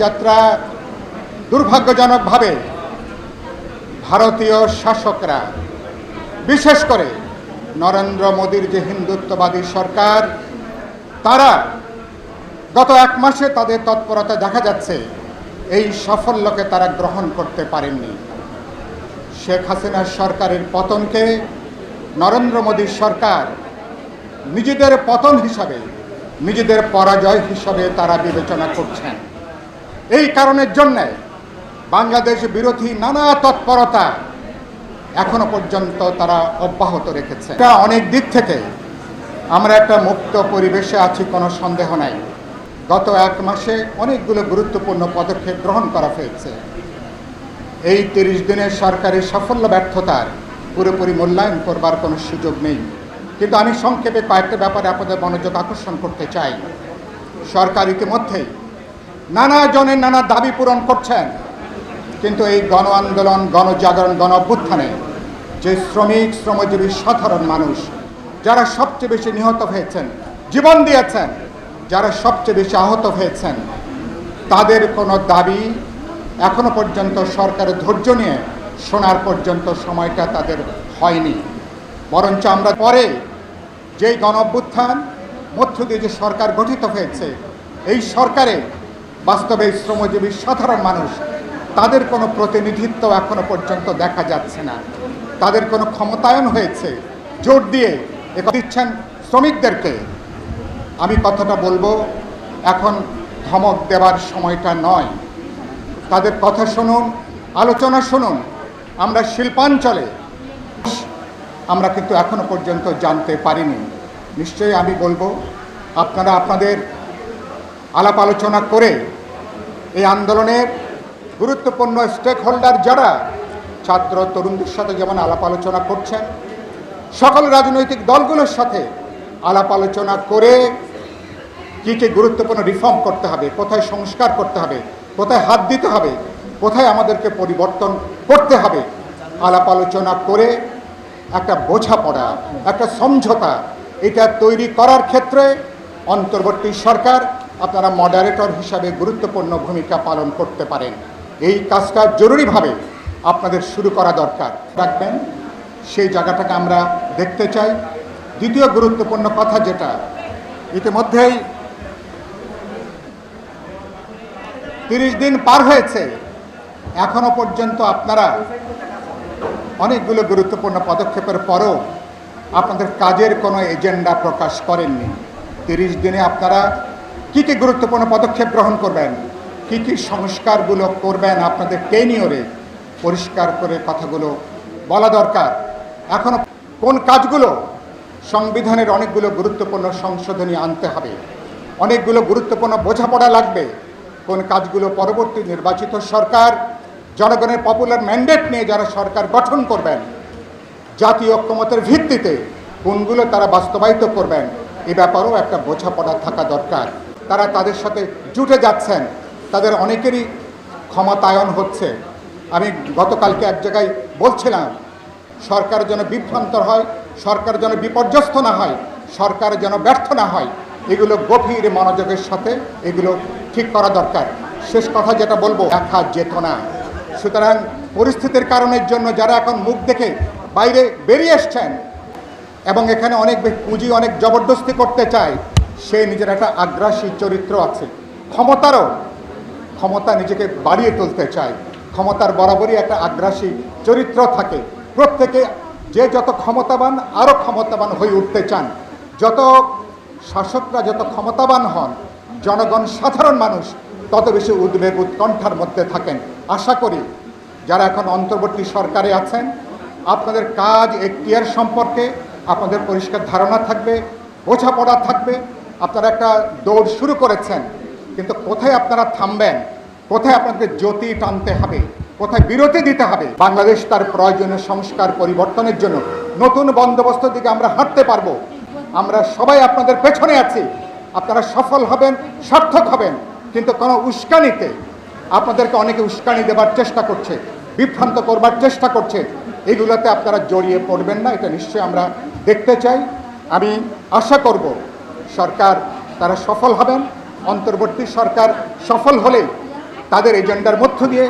যাত্রা দুর্ভাগ্যজনকভাবে ভারতীয় শাসকরা, বিশেষ করে নরেন্দ্র মোদীর যে হিন্দুত্ববাদী সরকার, তারা গত এক মাসে তাদের তৎপরতা দেখা যাচ্ছে, এই সাফল্যকে তারা গ্রহণ করতে পারেননি। শেখ হাসিনার সরকারের পতনকে নরেন্দ্র মোদীর সরকার নিজেদের পতন হিসাবে, নিজেদের পরাজয় হিসাবে তারা বিবেচনা করছেন। এই কারণের জন্যে বাংলাদেশ বিরোধী নানা তৎপরতা এখনও পর্যন্ত তারা অব্যাহত রেখেছে। এটা অনেক দিক থেকে আমরা একটা মুক্ত পরিবেশে আছি, কোনো সন্দেহ নাই। গত এক মাসে অনেকগুলো গুরুত্বপূর্ণ পদক্ষেপ গ্রহণ করা হয়েছে। এই তিরিশ দিনের সরকারি সাফল্য ব্যর্থতার পুরোপুরি মূল্যায়ন করবার কোনো সুযোগ নেই। কিন্তু আমি সংক্ষেপে কয়েকটা ব্যাপারে আপনাদের মনোযোগ আকর্ষণ করতে চাই। সরকার ইতিমধ্যেই নানা জনের নানা দাবি পূরণ করছেন। কিন্তু এই গণ আন্দোলন, গণজাগরণ গণ অভ্যুত্থানে যে শ্রমিক, শ্রমজীবী, সাধারণ মানুষ, যারা সবচেয়ে বেশি নিহত হয়েছেন, জীবন দিয়েছেন, যারা সবচেয়ে বেশি আহত হয়েছেন, তাদের কোনো দাবি এখনও পর্যন্ত সরকারের ধৈর্য নিয়ে শোনার পর্যন্ত সময়টা তাদের হয়নি। বরঞ্চ আমরা পরে যেই গণ অভ্যুত্থান মধ্য দিয়ে যে সরকার গঠিত হয়েছে, এই সরকারে বাস্তবে শ্রমজীবী সাধারণ মানুষ, তাদের কোনো প্রতিনিধিত্ব এখনও পর্যন্ত দেখা যাচ্ছে না। তাদের কোনো ক্ষমতায়ন হয়েছে। জোর দিয়ে এটা দিচ্ছেন শ্রমিকদেরকে। আমি কথাটা বলব, এখন ধমক দেওয়ার সময়টা নয়। তাদের কথা শুনুন, আলোচনা শুনুন। আমরা শিল্পাঞ্চলে, আমরা কিন্তু এখনও পর্যন্ত জানতে পারিনি। নিশ্চয়ই আমি বলব, আপনারা আপনাদের আলাপ আলোচনা করে এই আন্দোলনের গুরুত্বপূর্ণ স্টেক হোল্ডার যারা, ছাত্র তরুণদের সাথে যেমন আলাপ আলোচনা করছেন, সকল রাজনৈতিক দলগুলোর সাথে আলাপ আলোচনা করে কী কী গুরুত্বপূর্ণ রিফর্ম করতে হবে, কোথায় সংস্কার করতে হবে, কোথায় হাত দিতে হবে, কোথায় আমাদেরকে পরিবর্তন করতে হবে, আলাপ আলোচনা করে একটা বোঝাপড়া, একটা সমঝোতা এটা তৈরি করার ক্ষেত্রে অন্তর্বর্তী সরকার আপনারা মডারেটর হিসাবে গুরুত্বপূর্ণ ভূমিকা পালন করতে পারেন। এই কাজটা জরুরিভাবে আপনাদের শুরু করা দরকার। রাখবেন, সেই জায়গাটাকে আমরা দেখতে চাই। দ্বিতীয় গুরুত্বপূর্ণ কথা যেটা, ইতিমধ্যেই তিরিশ দিন পার হয়েছে। এখনও পর্যন্ত আপনারা অনেকগুলো গুরুত্বপূর্ণ পদক্ষেপের পরও আপনাদের কাজের কোনো এজেন্ডা প্রকাশ করেননি। তিরিশ দিনে আপনারা কী কী গুরুত্বপূর্ণ পদক্ষেপ গ্রহণ করবেন? কী কী সংস্কারগুলো করবেন আপনাদের টেনিওরে? পরিষ্কার করে কথাগুলো বলা দরকার। এখনও কোন কাজগুলো? সংবিধানের অনেকগুলো গুরুত্বপূর্ণ সংশোধনী আনতে হবে। অনেকগুলো গুরুত্বপূর্ণ বোঝাপড়া লাগবে। কোন কাজগুলো পরবর্তী নির্বাচিত সরকার, জনগণের পপুলার ম্যান্ডেট নিয়ে যারা সরকার গঠন করবেন, জাতীয় ঐক্যমতের ভিত্তিতে কোনগুলো তারা বাস্তবায়িত করবেন, এ ব্যাপারেও একটা বোঝাপড়া থাকা দরকার। তারা তাদের সাথে জুটে যাচ্ছেন। তাদের অনেকেরই ক্ষমতায়ন হচ্ছে। আমি গতকালকে এক জায়গায় বলছিলাম, সরকার যেন বিভ্রান্ত হয়, সরকার যেন বিপর্যস্ত না হয়, সরকার যেন ব্যর্থ না হয়, এগুলো গভীর মনোযোগের সাথে এগুলো ঠিক করা দরকার। শেষ কথা যেটা বলব, দেখা যেত না। সুতরাং পরিস্থিতির কারণের জন্য যারা এখন মুখ দেখে বাইরে বেরিয়ে এসছেন এবং এখানে অনেক পুঁজি, অনেক জবরদস্তি করতে চায় সে নিজের একটা আগ্রাসী চরিত্র আছে। ক্ষমতারও, ক্ষমতা নিজেকে বাড়িয়ে তুলতে চায়। ক্ষমতার বরাবরই একটা আগ্রাসী চরিত্র থাকে। প্রত্যেকে যে যত ক্ষমতাবান, আরও ক্ষমতাবান হয়ে উঠতে চান। যত শাসকরা যত ক্ষমতাবান হন, জনগণ সাধারণ মানুষ, তত বেশি উদ্বেগ উৎকণ্ঠার মধ্যে থাকেন। আশা করি যারা এখন অন্তর্বর্তী সরকারে আছেন, আপনাদের কাজ এখতিয়ার সম্পর্কে আপনাদের পরিষ্কার ধারণা থাকবে, বোঝাপড়া থাকবে। আপনারা একটা দৌড় শুরু করেছেন, কিন্তু কোথায় আপনারা থামবেন? কোথায় আপনাদের জ্যোতি টানতে হবে? কোথায় বিরতি দিতে হবে? বাংলাদেশ তার প্রয়োজনীয় সংস্কার পরিবর্তনের জন্য নতুন বন্দোবস্ত দিকে আমরা হাঁটতে পারব। আমরা সবাই আপনাদের পেছনে আছি। আপনারা সফল হবেন, সার্থক হবেন, কিন্তু কোনো উস্কানিতে আপনাদেরকে অনেকে উস্কানি দেবার চেষ্টা করছে, বিভ্রান্ত করবার চেষ্টা করছে। এগুলোতে আপনারা জড়িয়ে পড়বেন না, এটা নিশ্চয়ই আমরা দেখতে চাই। আমি আশা করব সরকার তারা সফল হবেন। অন্তর্বর্তী সরকার সফল হলে তাদের এজেন্ডার মধ্য দিয়ে